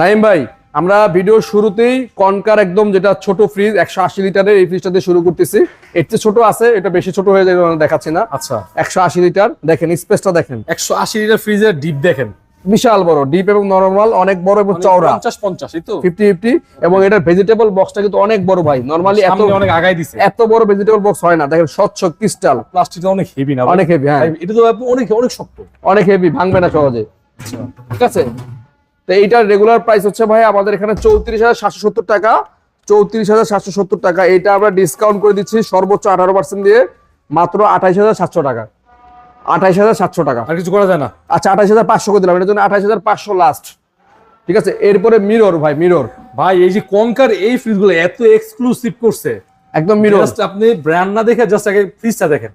নাইম ভাই আমরা ভিডিও শুরুতেই কনকার একদম যেটা ছোট ফ্রিজ একশো আশি লিটারের এই ফ্রিজটা দিয়ে শুরু করতেছি। এর চেয়ে ছোট আছে এটা বেশি ছোট হয়ে যায় আমরা দেখাচ্ছি না। আচ্ছা। একশো আশি লিটার দেখেন স্পেসটা দেখেন। একশো আশি লিটার ফ্রিজের ডিপ দেখেন। বিশাল বড় ডিপ এবং নরমাল অনেক বড় এবং চওড়া। পঞ্চাশ পঞ্চাশ এই তো? ফিফটি ফিফটি এবং এটার ভেজিটেবল বক্সটা কিন্তু অনেক বড় ভাই। নরমালি এত অনেক আগাই দিছে। এত বড় ভেজিটেবল বক্স হয় না। দেখেন স্বচ্ছ ক্রিস্টাল প্লাস্টিকটা অনেক হেভি না অনেক হেভি হ্যাঁ। এটা তো অনেক অনেক শক্ত। অনেক হেভি ভাঙবে না সহজে। ঠিক আছে? তো এইটার রেগুলার প্রাইস হচ্ছে ভাই আমাদের এখানে চৌত্রিশ হাজার সাতশো সত্তর টাকা। চৌত্রিশ হাজার সাতশো সত্তর টাকা। এটা আমরা ডিসকাউন্ট করে দিচ্ছি সর্বোচ্চ আঠারো পার্সেন্ট দিয়ে মাত্র আঠাইশ হাজার সাতশো টাকা। আঠাইশ হাজার সাতশো টাকা। আর কিছু করা যায় না? আচ্ছা আঠাইশ হাজার পাঁচশো করে দিলাম। এটার জন্য আঠাইশ হাজার পাঁচশো লাস্ট ঠিক আছে? এরপরে মিরর ভাই মিরর ভাই এই যে কনকার এই ফ্রিজগুলো এত এক্সক্লুসিভ করছে। একদম মিরর আপনি ব্র্যান্ড না দেখে জাস্ট আগে ফ্রিজটা দেখেন।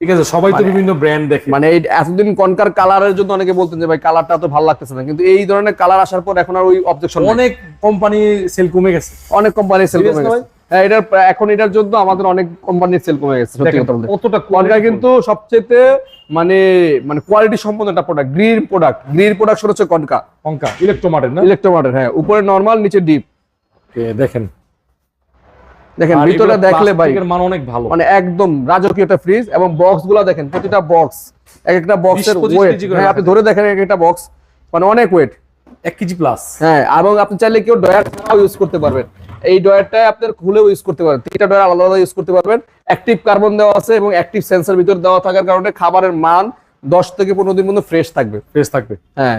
ঠিক আছে সবাই তো বিভিন্ন ব্র্যান্ড দেখে। মানে এতদিন কনকার কালারের জন্য অনেকে বলতেন যে ভাই কালারটা তো ভালো লাগতেছে না। কিন্তু এই ধরনের কালার আসার পর এখন আর ওই অবজেকশন অনেক কোম্পানি সেল কমে গেছে। অনেক কোম্পানি সেল কমে গেছে। হ্যাঁ এটার এখন এটার জন্য আমাদের অনেক কোম্পানির সেল কমে গেছে সত্যি কথা বলতে। কতটা কনকা কিন্তু সবচেয়ে মানে মানে কোয়ালিটি সম্পন্ন একটা product green product green production হচ্ছে কনকা কনকা ইলেকট্রোমার্টের না? ইলেকট্রোমার্টের হ্যাঁ উপরে নরমাল নিচে ডিপ দেখেন। দেখেন আর ভিতরে দেখলে ভাই মান অনেক ভালো। মানে একদম রাজকীয় একটা ফ্রিজ এবং বক্সগুলা দেখেন প্রতিটা বক্স এক একটা বক্সের ওয়েট হ্যাঁ আপনি ধরে দেখেন এক একটা বক্স মানে অনেক ওয়েট এক কেজি প্লাস হ্যাঁ এবং আপনি চাইলে কেউ ডয়ার ইউজ করতে পারবেন। এই ডয়ারটা আপনার খুলেও ইউজ করতে পারবেন। তিনটা ডয়ার আলাদা আলাদা ইউজ করতে পারবেন। অ্যাক্টিভ কার্বন দেওয়া আছে এবং অ্যাক্টিভ সেন্সর ভিতর দেওয়া থাকার কারণে খাবারের মান দশ থেকে পনেরো দিন মধ্যে ফ্রেশ থাকবে। ফ্রেশ থাকবে। হ্যাঁ।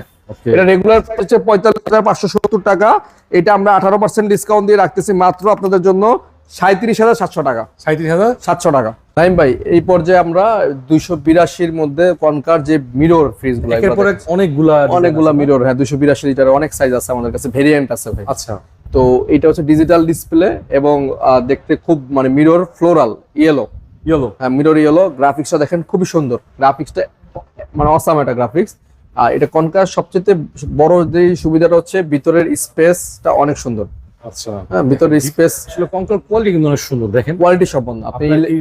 এটা রেগুলার হচ্ছে পঁয়তাল্লিশ হাজার পাঁচশো সত্তর টাকা। এটা আমরা আঠারো পার্সেন্ট ডিসকাউন্ট দিয়ে রাখতেছি মাত্র আপনাদের জন্য। সাঁত্রিশ হাজার সাতশো টাকা। সাঁত্রিশ হাজার? সাতশো টাকা। নাইম ভাই এই পর্যায়ে আমরা দুইশো বিরাশির মধ্যে কনকার যে মিরর ফ্রিজগুলো অনেকগুলা অনেকগুলা মিরর হ্যাঁ বিরাশি লিটারের অনেক সাইজ আছে আমাদের কাছে ভেরিয়েন্ট আছে ভাই। আচ্ছা। তো এটা হচ্ছে ডিজিটাল ডিসপ্লে এবং দেখতে খুব মানে মিরর ফ্লোরাল ইয়েলো ইয়েলো হ্যাঁ মিরর ইয়েলো গ্রাফিক্সটা দেখেন খুবই সুন্দর। গ্রাফিক্সটা মানে অসাম একটা গ্রাফিক্স আর এটা কনকার সবচেয়ে বড় যে সুবিধাটা হচ্ছে ভিতরের স্পেসটা অনেক সুন্দর। আচ্ছা। হ্যাঁ স্পেস কনকার কোয়ালিটি কিন্তু অনেক সুন্দর দেখেন। কোয়ালিটি সম্পন্ন আপনি এই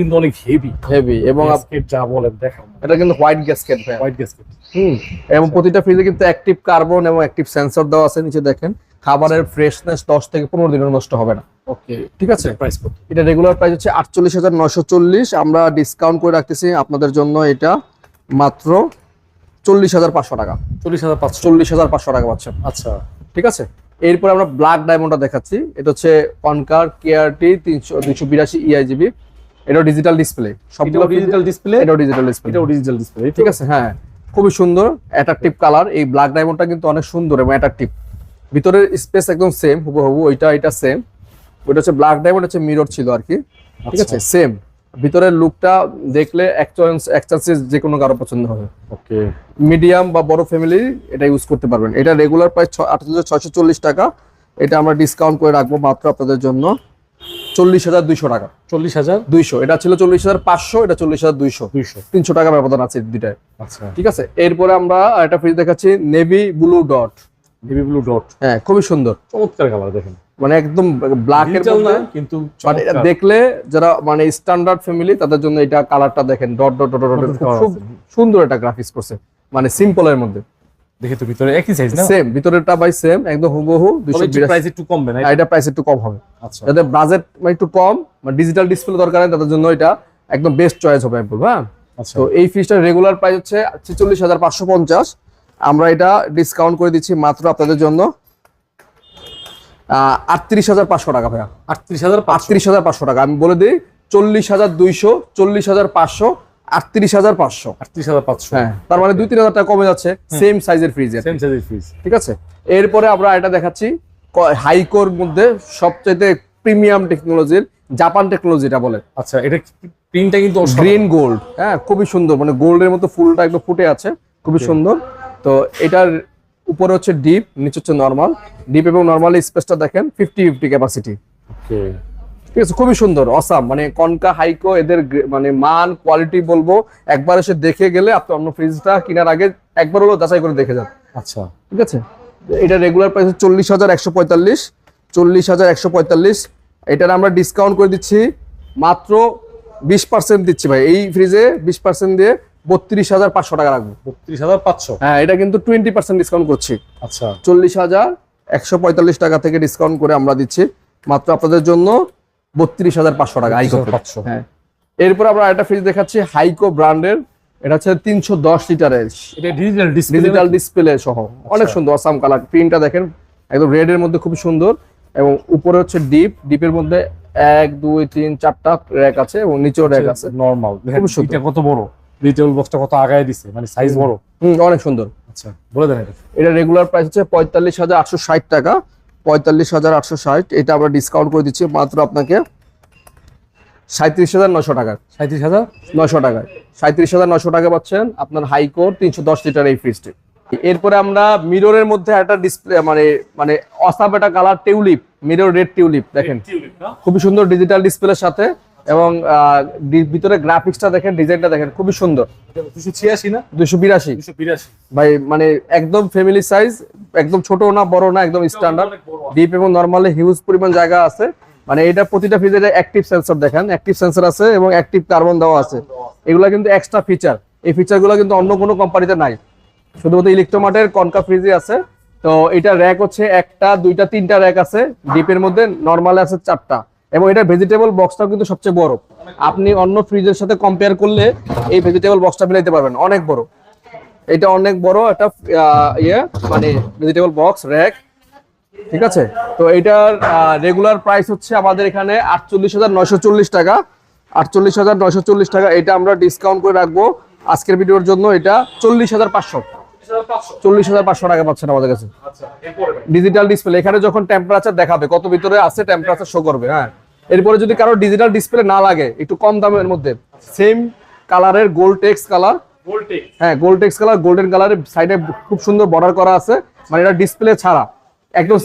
কিন্তু অনেক হেভি হেভি এবং যা বলেন দেখেন। এটা কিন্তু হোয়াইট গ্যাসকেট ভাই হোয়াইট গ্যাসকেট হুম এবং প্রতিটা ফ্রিজে কিন্তু অ্যাক্টিভ কার্বন এবং অ্যাক্টিভ সেন্সর দেওয়া আছে নিচে দেখেন। খাবারের ফ্রেশনেস দশ থেকে পনেরো দিনের নষ্ট হবে না। ওকে ঠিক আছে? প্রাইস কত? এটা রেগুলার প্রাইস হচ্ছে আটচল্লিশ হাজার নশো চল্লিশ। আমরা ডিসকাউন্ট করে রাখতেছি আপনাদের জন্য এটা মাত্র চল্লিশ হাজার পাঁচশো টাকা। চল্লিশ হাজার পাঁচশো। চল্লিশ হাজার পাঁচশো টাকা পাচ্ছেন। আচ্ছা। ঠিক আছে? এরপর আমরা ব্ল্যাক ডায়মন্ডটা দেখাচ্ছি। এটা হচ্ছে কনকার কেআরটি তিনশো দুইশো বিরাশি ইআইজিবি এটাও ডিজিটাল ডিসপ্লে সবগুলো ডিজিটাল ডিসপ্লে এটাও ডিজিটাল ডিসপ্লে এটাও ডিজিটাল ডিসপ্লে ঠিক আছে হ্যাঁ। খুবই সুন্দর অ্যাট্রাকটিভ কালার এই ব্ল্যাক ডায়মন্ডটা কিন্তু অনেক সুন্দর এবং অ্যাট্রাকটিভ ভিতরের স্পেস একদম সেম হুবহু ওইটা এটা সেম ওইটা হচ্ছে ব্ল্যাক ডায়মন্ড হচ্ছে মিরর ছিল আর কি। ঠিক আছে সেম ভিতরের লুকটা দেখলে যে কোনো কারও পছন্দ হবে। ওকে মিডিয়াম বা বড় ফ্যামিলি এটা ইউজ করতে পারবেন। এটা রেগুলার আট ছয়শো চল্লিশ টাকা। এটা আমরা ডিসকাউন্ট করে রাখব মাত্র আপনাদের জন্য চল্লিশ হাজার দুইশো টাকা। চল্লিশ হাজার? দুইশো। এটা ছিল চল্লিশ হাজার পাঁচশো এটা চল্লিশ হাজার দুইশো। দুইশো। তিনশো টাকা ব্যবধান আছে দুইটায়। আচ্ছা। ঠিক আছে? এরপরে আমরা একটা ফ্রিজ দেখাচ্ছি navy blue dot navy blue dot হ্যাঁ খুবই সুন্দর। চমৎকার কালার দেখেন। মানে একদম ব্ল্যাক এর মধ্যে কিন্তু এটা দেখলে যারা মানে স্ট্যান্ডার্ড ফ্যামিলি তাদের জন্য এটা কালারটা দেখেন ডট ডট ডট ডট খুব সুন্দর একটা গ্রাফিক্স করছে মানে সিম্পলের মধ্যে। দেখে তো ভিতরে একই সাইজ না? সেম ভিতরেরটা বাই সেম একদম হুবহু দুইশো প্রাইস একটু কমবে না? এটা প্রাইস একটু কম হবে। আচ্ছা। যাদের বাজেট মানে একটু কম মানে ডিজিটাল ডিসপ্লে দরকার হয় তাদের জন্য এটা একদম বেস্ট চয়েস হবে আমি বলব হ্যাঁ? আচ্ছা। তো এই ফ্রিজটার রেগুলার প্রাইস হচ্ছে ছেচল্লিশ হাজার পাঁচশো পঞ্চাশ। আমরা এটা ডিসকাউন্ট করে দিচ্ছি মাত্র আপনাদের জন্য। আটত্রিশ হাজার পাঁচশো টাকা ভাইয়া। আটত্রিশ হাজার আটত্রিশ হাজার পাঁচশো টাকা। আমি বলে দিই চল্লিশ হাজার দুইশো চল্লিশ হাজার পাঁচশো আটত্রিশ হাজার পাঁচশো। আটত্রিশ হাজার পাঁচশো। হ্যাঁ তার মানে দুই তিন হাজার টাকা কমে যাচ্ছে সেম সাইজের ফ্রিজের সেম সাইজের ফ্রিজ ঠিক আছে? এরপরে আমরা এটা দেখাচ্ছি হাইকোর মধ্যে সবচেয়ে প্রিমিয়াম টেকনোলজির জাপান টেকনোলজিটা বলে। আচ্ছা এটা প্রিন্টটা কিন্তু। গ্রিন গোল্ড হ্যাঁ খুবই সুন্দর মানে গোল্ডের মতো ফুলটা একদম ফুটে আছে খুবই সুন্দর। তো এটার উপরে হচ্ছে ডিপ নিচে হচ্ছে নর্মাল ডিপ এবং নর্মাল স্পেসটা দেখেন ফিফটি ফিফটি ক্যাপাসিটি. ঠিক আছে খুবই সুন্দর অসাম মানে কনকা হাইকো এদের মানে মান কোয়ালিটি বলব একবার এসে দেখে গেলে আপনি অন্য ফ্রিজটা কেনার আগে একবার হলো যাচাই করে দেখে যান। আচ্ছা। ঠিক আছে? এটা রেগুলার প্রাইস চল্লিশ হাজার একশো পঁয়তাল্লিশ। চল্লিশ হাজার একশো পঁয়তাল্লিশ। এটার আমরা ডিসকাউন্ট করে দিচ্ছি মাত্র বিশ পার্সেন্ট দিচ্ছি ভাই। এই ফ্রিজে বিশ পার্সেন্ট দিয়ে বত্রিশ হাজার পাঁচশো টাকা রাখব। বত্রিশ হাজার পাঁচশো? হ্যাঁ এটা কিন্তু টোয়েন্টি পার্সেন্ট ডিসকাউন্ট করছি। আচ্ছা। চল্লিশ হাজার একশো পঁয়তাল্লিশ টাকা থেকে ডিসকাউন্ট করে আমরা দিচ্ছি। মাত্র আপনাদের জন্য বত্রিশ হাজার পাঁচশো টাকা। হাইকো পাঁচশো। হ্যাঁ। এরপর আমরা একটা ফ্রিজ দেখাচ্ছি হাইকো ব্র্যান্ডের এটা হচ্ছে তিনশো দশ লিটারের। এটা ডিজিটাল ডিসপ্লে সহ। অনেক সুন্দর অসাম কালার প্রিন্টটা দেখেন একদম রেড এর মধ্যে খুব সুন্দর। এবং উপরে হচ্ছে ডিপ ডিপের মধ্যে এক দুই তিন চারটা র্যাক আছে এবং নিচেও র্যাক আছে। নরমাল খুব সুন্দর। কত বড়? রিটেল বক্সটা কত আগায় দিছে? মানে সাইজ বড়? হুম অনেক সুন্দর। আচ্ছা বলে দেন এটা। এটা রেগুলার প্রাইস হচ্ছে পঁয়তাল্লিশ হাজার আটশো ষাট টাকা। পঁয়তাল্লিশ হাজার আটশো ষাট এটা আমরা ডিসকাউন্ট করে দিচ্ছি মাত্র আপনাকে সাঁত্রিশ হাজার নশো টাকা। সাঁত্রিশ হাজার? নশো টাকায় সাঁত্রিশ হাজার নশো টাকা পাচ্ছেন আপনার হাইকোর তিনশো দশ লিটার এই ফ্রিজটি এরপরে আমরা মিররের মধ্যে একটা ডিসপ্লে মানে মানে অসাপ একটা colour tulip mirror red tulip দেখেন। খুবই সুন্দর ডিজিটাল ডিসপ্লের সাথে। এবং ভিতরে গ্রাফিক্সটা দেখেন ডিজাইনটা দেখেন খুবই সুন্দর। দুশো ছিয়াশি না? দুশো বিরাশি। ভাই মানে একদম ফ্যামিলি সাইজ একদম ছোট না বড় না একদম স্ট্যান্ডার্ড ডিপ এবং নর্মালি হিউজ পরিমাণ জায়গা আছে। মানে এটা প্রতিটা ফ্রিজের অ্যাক্টিভ সেন্সর দেখেন অ্যাক্টিভ সেন্সর আছে এবং অ্যাক্টিভ কার্বন দেওয়া আছে। এগুলা কিন্তু এক্সট্রা ফিচার এই ফিচারগুলো কিন্তু অন্য কোনো কোম্পানিতে নাই। শুধুমাত্র ইলেকট্রোমার্টের কনকা ফ্রিজে আছে। তো এটা র্যাক হচ্ছে একটা দুইটা তিনটা র্যাক আছে। ডিপের মধ্যে নর্মাল আছে চারটা। এবং এটা ভেজিটেবল বক্সটাও কিন্তু সবচেয়ে বড়। আপনি অন্য ফ্রিজের সাথে কম্পেয়ার করলে এই ভেজিটেবল বক্সটা মিলাইতে পারবেন, অনেক বড়। এটা অনেক বড় একটা ইয়ে মানে ভেজিটেবল বক্স র্যাক ঠিক আছে? তো এটার রেগুলার প্রাইস হচ্ছে আমাদের এখানে আটচল্লিশ হাজার নয়শো চল্লিশ টাকা। আটচল্লিশ হাজার নয়শো চল্লিশ টাকা, এটা আমরা ডিসকাউন্ট করে রাখব আজকের ভিডিওর জন্য, এটা চল্লিশ হাজার পাঁচশো। চল্লিশ হাজার পাঁচশো। টাকা পাচ্ছেন আমাদের কাছে। ডিজিটাল ডিসপ্লে এখানে যখন টেম্পারেচার দেখাবে কত ভিতরে আছে টেম্পারেচার শো করবে হ্যাঁ? এরপরে যদি কারও ডিজিটাল ডিসপ্লে না লাগে একটু কম দামের মধ্যে সেম কালারের গোল্ড টেক্স কালার হ্যাঁ গোল্ড টেক্স কালার গোল্ডেন কালারের সাইডে খুব সুন্দর বর্ডার করা আছে মানে এটা ডিসপ্লে ছাড়া। একদম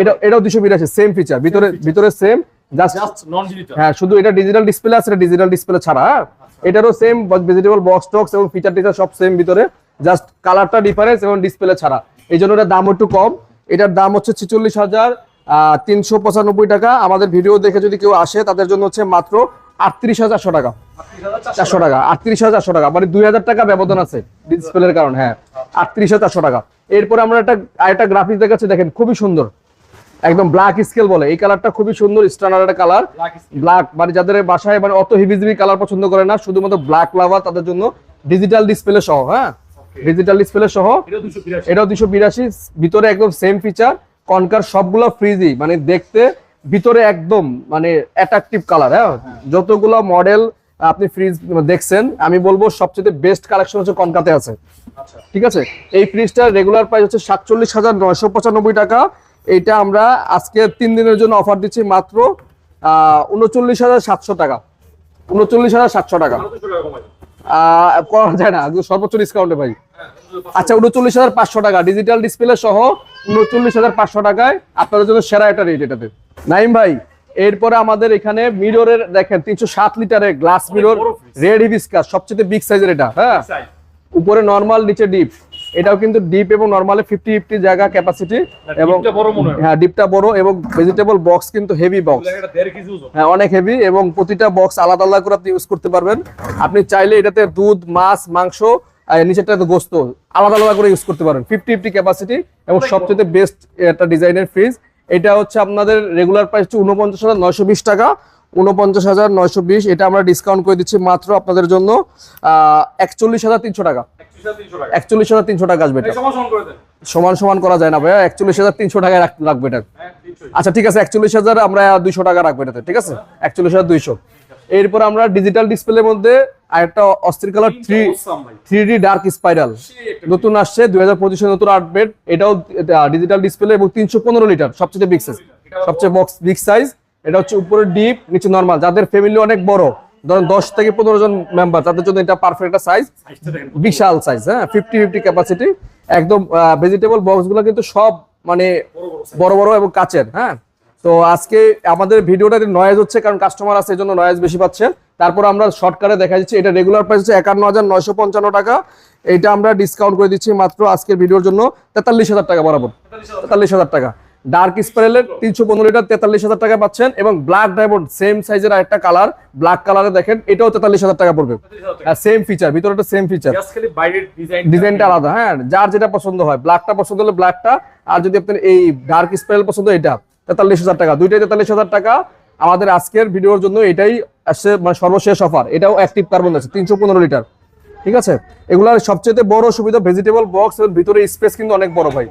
এটা এটাও দুশো বিরাশি সেম ফিচার ভিতরে ভিতরে সেম জাস্ট হ্যাঁ শুধু এটা ডিজিটাল ডিসপ্লে আছে এটা ডিজিটাল ডিসপ্লে ছাড়া হ্যাঁ? এটারও সেম ভেজিটেবল বক্স টক্স এবং ফিচার টিচার সব সেম ভিতরে। জাস্ট কালারটা ডিফারেন্স এবং ডিসপ্লে ছাড়া। এই জন্য এটার দাম একটু কম। এটার দাম হচ্ছে ছেচল্লিশ হাজার তিনশো পঁচানব্বই টাকা। আমাদের ভিডিও দেখে যদি কেউ আসে তাদের জন্য হচ্ছে মাত্র আটত্রিশ হাজার টাকা। চারশো টাকা আটত্রিশ হাজার চারশো টাকা। মানে দুই হাজার টাকা ব্যবধান আছে ডিসপ্লের কারণ হ্যাঁ। আটত্রিশ হাজার চারশো টাকা। এরপরে আমরা একটা আরেকটা গ্রাফিক্স দেখাচ্ছি দেখেন খুবই সুন্দর। একদম ব্ল্যাক স্কেল বলে। এই কালারটা খুবই সুন্দর স্ট্যান্ডার্ড একটা কালার ব্ল্যাক মানে যাদের বাসায় মানে অত হিবিজিবি কালার পছন্দ করে না শুধুমাত্র ব্ল্যাক লাভার তাদের জন্য ডিজিটাল ডিসপ্লে সহ হ্যাঁ। ডিজিটাল ডিসপ্লে সহ এটা এটাও দুশো বিরাশি ভিতরে একদম সেম ফিচার কনকার সবগুলো ফ্রিজি মানে দেখতে ভিতরে একদম মানে অ্যাট্রাকটিভ কালার হ্যাঁ? যতগুলো মডেল আপনি ফ্রিজ দেখছেন আমি বলব সবচেয়ে বেস্ট কালেকশন হচ্ছে কনকাতে আছে। ঠিক আছে? এই ফ্রিজটার রেগুলার প্রাইস হচ্ছে সাতচল্লিশ হাজার নয়শো পঁচানব্বই টাকা। এইটা আমরা আজকে তিন দিনের জন্য অফার দিচ্ছি মাত্র উনচল্লিশ হাজার সাতশো টাকা। উনচল্লিশ হাজার সাতশো টাকা। করা যায় না। সর্বোচ্চ ডিসকাউন্টে ভাই। আচ্ছা উনচল্লিশ হাজার পাঁচশো টাকা। ডিজিটাল ডিসপ্লে সহ উনচল্লিশ হাজার পাঁচশো টাকায় আপনাদের জন্য সেরা একটা রেট এটাতে। নাইম ভাই এরপরে আমাদের এখানে মিররের দেখেন তিনশো সাত লিটারের গ্লাস মিরর রেড হিবিস্কাস সবচেয়ে বিগ সাইজের এটা হ্যাঁ? উপরে নর্মাল নিচে ডিপ এটাও কিন্তু ডিপ এবং নর্মালি ফিফটি ফিফটি জায়গা ক্যাপাসিটি এবং হয়। ডিপটা বড় এবং ভেজিটেবল বক্স কিন্তু হেভি বক্স হ্যাঁ অনেক হেভি এবং প্রতিটা বক্স আলাদা আলাদা করে আপনি ইউজ করতে পারবেন। আপনি চাইলে এটাতে দুধ মাছ মাংস নিচেরটাতে গোস্ত আলাদা আলাদা করে ইউজ করতে পারেন। ফিফটি ফিফটি ক্যাপাসিটি এবং সবচেয়ে বেস্ট একটা ডিজাইনের ফ্রিজ এটা হচ্ছে আপনাদের রেগুলার প্রাইস হচ্ছে উনপঞ্চাশ হাজার নয়শো বিশ টাকা। উনপঞ্চাশ হাজার নয়শো বিশ এটা আমরা ডিসকাউন্ট করে দিচ্ছি মাত্র আপনাদের জন্য একচল্লিশ হাজার তিনশো টাকা। একচল্লিশ হাজার তিনশো টাকা। আসবে সমান সমান করা যায় না ভাইয়া একচল্লিশ হাজার তিনশো রাখবে এটা। আচ্ছা ঠিক আছে একচল্লিশ হাজার আমরা দুইশো টাকা রাখব এটাতে ঠিক আছে? একচল্লিশ হাজার দুইশো। এরপর আমরা ডিজিটাল ডিসপ্লের মধ্যে আরেকটা অস্থির colour three three dark spiral নতুন আসছে দুই হাজার পঁচিশে নতুন আপডেট এটাও ডিজিটাল ডিসপ্লে এবং তিনশো পনেরো লিটার সবচেয়ে বিগ সাইজ সবচেয়ে বক্স বিগ সাইজ এটা হচ্ছে উপরে ডিপ নিচে নর্মাল যাদের ফ্যামিলি অনেক বড় ধরেন দশ থেকে পনেরো জন মেম্বার তাদের জন্য এটা পারফেক্ট একটা সাইজ বিশাল সাইজ হ্যাঁ? ফিফটি ফিফটি ক্যাপাসিটি একদম ভেজিটেবল বক্সগুলো কিন্তু সব মানে বড় বড় এবং কাচের হ্যাঁ? তো আজকে আমাদের ভিডিওটা নয়েজ হচ্ছে কারণ কাস্টমার আছে এই জন্য নয়েজ বেশি পাচ্ছেন তারপর আমরা শর্টকাটে দেখা যাচ্ছে এটা রেগুলার প্রাইস হচ্ছে একান্ন হাজার নয়শো পঞ্চান্ন টাকা। এটা আমরা ডিসকাউন্ট করে দিচ্ছি মাত্র আজকের ভিডিওর জন্য তেতাল্লিশ হাজার টাকা বরাবর। তেতাল্লিশ হাজার টাকা। ডার্ক স্পাইরালের তিনশো পনেরো লিটার তেতাল্লিশ হাজার টাকা পাচ্ছেন এবং ব্ল্যাক ডায়মন্ড সেম সাইজের একটা কালার ব্ল্যাক কালারে দেখেন এটাও তেতাল্লিশ হাজার টাকা পড়বে। সেম ফিচার ভিতরে সেম ফিচার ডিজাইনটা আলাদা হ্যাঁ যার যেটা পছন্দ হয় ব্ল্যাকটা পছন্দ হলে ব্ল্যাকটা আর যদি আপনার এই ডার্ক স্পাইরাল পছন্দ এটা তেতাল্লিশ হাজার টাকা। দুইটাই তেতাল্লিশ হাজার টাকা। আমাদের আজকের ভিডিওর জন্য এটাই আসছে মানে সর্বশেষ অফার এটাও অ্যাক্টিভ কার্বন আছে তিনশো পনেরো লিটার ঠিক আছে? এগুলার সবচেয়ে বড় সুবিধা ভেজিটেবল বক্স এর ভিতরে স্পেস কিন্তু অনেক বড় ভাই।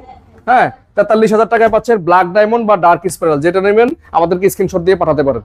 হ্যাঁ তেতাল্লিশ হাজার টাকায় পাচ্ছেন ব্ল্যাক ডায়মন্ড বা ডার্ক স্পাইরাল যেটা নেবেন আমাদেরকে স্ক্রিনশট দিয়ে পাঠাতে পারেন।